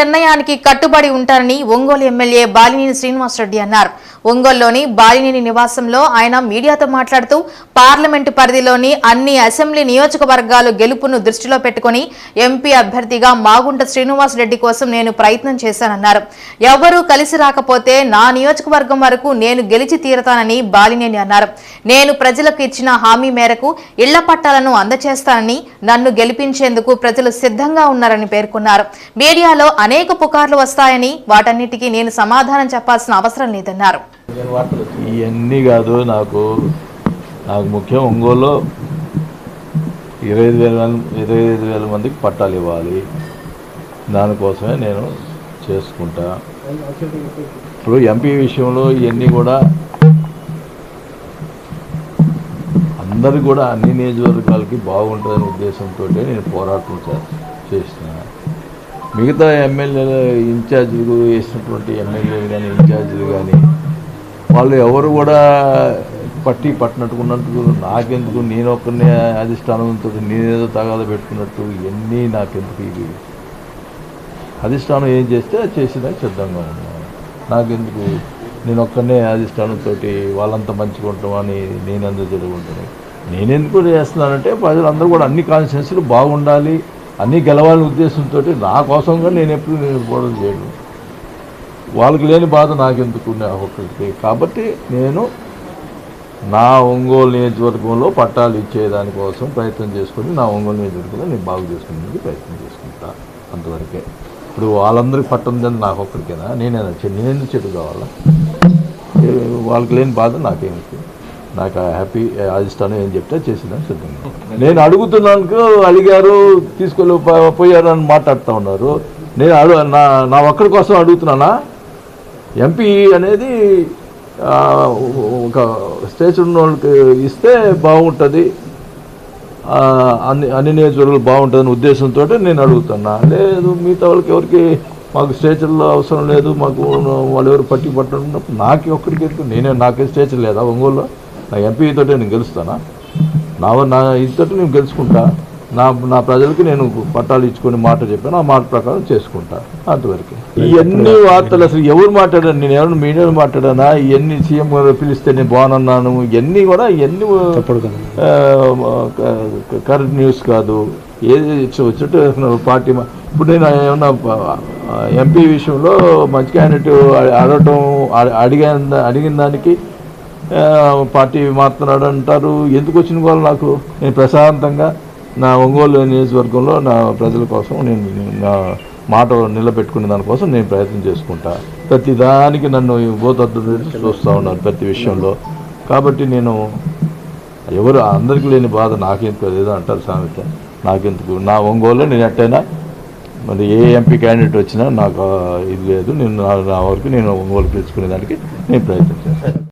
నిర్ణయానికి కట్టుబడి ఉంటారని ఒంగోలు ఎమ్మెల్యే బాలినేని శ్రీనివాసరెడ్డి అన్నారు. ఒంగోలులోని బాలినేని నివాసంలో ఆయన మీడియాతో మాట్లాడుతూ పార్లమెంటు పరిధిలోని అన్ని అసెంబ్లీ నియోజకవర్గాలు గెలుపును దృష్టిలో పెట్టుకుని ఎంపీ అభ్యర్థిగా మాగుంట శ్రీనివాసరెడ్డి కోసం నేను ప్రయత్నం చేశానన్నారు. ఎవరూ కలిసి రాకపోతే నా నియోజకవర్గం వరకు నేను గెలిచి తీరతానని బాలినేని అన్నారు. నేను ప్రజలకు ఇచ్చిన హామీ మేరకు ఇళ్ళ పట్టాలను అందచేస్తానని నన్ను గెలిపించేందుకు ప్రజలు సిద్ధంగా ఉన్నారని పేర్కొన్నారు. మీడియాలో అనేక పుకార్లు వస్తాయని వాటన్నిటికీ నేను సమాధానం చెప్పాల్సిన అవసరం లేదన్నారు. ఇవన్నీ కాదు నాకు నాకు ముఖ్యం ఒంగోలులో ఇరవై ఐదు వేల ఇరవై ఐదు వేల మందికి పట్టాలు ఇవ్వాలి. దానికోసమే నేను చేసుకుంటా. ఇప్పుడు ఎంపీ విషయంలో ఇవన్నీ కూడా అందరు కూడా అన్ని నియోజకవర్గాలకి బాగుంటుందనే ఉద్దేశంతో నేను పోరాటం చే- చేసిన మిగతా ఎమ్మెల్యేలు ఇన్ఛార్జీలు వేసినటువంటి ఎమ్మెల్యేలు కానీ ఇన్ఛార్జీలు కానీ వాళ్ళు ఎవరు కూడా పట్టి పట్టినట్టుకున్నట్టు నాకెందుకు? నేను ఒక్కరినే అధిష్టానంతో నేనేదో తగాద పెట్టుకున్నట్టు ఇవన్నీ నాకెందుకు ఇవి? అధిష్టానం ఏం చేస్తే అది చేసేదానికి సిద్ధంగా ఉన్నాను నాకెందుకు? నేను ఒక్కనే అధిష్టానంతో వాళ్ళంతా మంచిగా ఉంటామని నేను ఎందుకు జరుగుంటాను నేనెందుకు చేస్తున్నానంటే ప్రజలందరూ కూడా అన్ని కాన్స్టిట్యున్సీలు బాగుండాలి. అన్నీ గెలవాలని ఉద్దేశంతో నా కోసంగా నేను ఎప్పుడు నేను గొడవ చేయను. వాళ్ళకి లేని బాధ నాకెందుకు ఒకరికి కాబట్టి నేను నా ఒంగోలు నియోజకవర్గంలో పట్టాలు ఇచ్చేదానికోసం ప్రయత్నం చేసుకుని నా ఒంగోలు నియోజకవర్గంలో నేను బాగు చేసుకునేందుకు ప్రయత్నం చేసుకుంటా అంతవరకే. ఇప్పుడు వాళ్ళందరికీ పట్టం నాకు ఒక్కడికేనా? నేనేనా చె- నేనెందుకు చెడు కావాలా? వాళ్ళకి లేని బాధ నాకేమి నాకు హ్యాపీ అధిష్టానం ఏం చెప్తే చేసిందని సిద్ధంగా. నేను అడుగుతున్నాను అడిగారు తీసుకెళ్ళి పోయారు అని మాట్లాడుతూ ఉన్నారు. నేను అడు నా నా ఒక్కడి కోసం అడుగుతున్నానా? ఎంపీ అనేది ఒక స్టేజ్ ఉన్న వాళ్ళకి ఇస్తే బాగుంటుంది. అన్ని అన్ని నియోజకవర్గాలు బాగుంటుందని ఉద్దేశంతో నేను అడుగుతున్నా. లేదు మిగతా వాళ్ళకి ఎవరికి మాకు స్టేచర్లో అవసరం లేదు మాకు వాళ్ళు ఎవరు పట్టి పట్టడం నాకు ఒక్కడికి నేనే నాకే స్టేచర్ లేదా ఒంగోలులో? నా ఎంపీ తోటే నేను గెలుస్తానా? నా నా ఇదితో నేను గెలుచుకుంటా? నా నా ప్రజలకి నేను పట్టాలు ఇచ్చుకొని మాట చెప్పాను ఆ మాట ప్రకారం చేసుకుంటా. అంతవరకు. ఇవన్నీ వార్తలు అసలు ఎవరు మాట్లాడాను నేను ఎవరు మీడియా మాట్లాడానా? ఇవన్నీ సీఎం గారు పిలిస్తే నేను బాగున్నాను? ఇవన్నీ కూడా ఇవన్నీ కరెంట్ న్యూస్ కాదు. ఏది వచ్చేట్టు పార్టీ ఇప్పుడు నేను ఏమన్నా ఎంపీ విషయంలో మంచి క్యాండిడేట్ అడగటం అడిగిన అడిగిన దానికి పార్టీ మారుతున్నాడు అంటారు. ఎందుకు వచ్చిన వాళ్ళు నాకు? నేను ప్రశాంతంగా నా ఒంగోలు నియోజకవర్గంలో నా ప్రజల కోసం నేను నా మాట నిలబెట్టుకునే దానికోసం నేను ప్రయత్నం చేసుకుంటా. ప్రతి దానికి నన్ను బోధద్దు చూస్తూ ఉన్నారు ప్రతి విషయంలో. కాబట్టి నేను ఎవరు అందరికీ లేని బాధ నాకెందుకు ఏదో అంటారు సామెత. నాకెందుకు? నా ఒంగోలు నేను ఎట్టయినా మరి ఏ ఎంపీ క్యాండిడేట్ వచ్చినా నాకు ఇది లేదు. నేను నా నా వరకు నేను ఒంగోలు పిలుచుకునే దానికి నేను ప్రయత్నం చేస్తాను.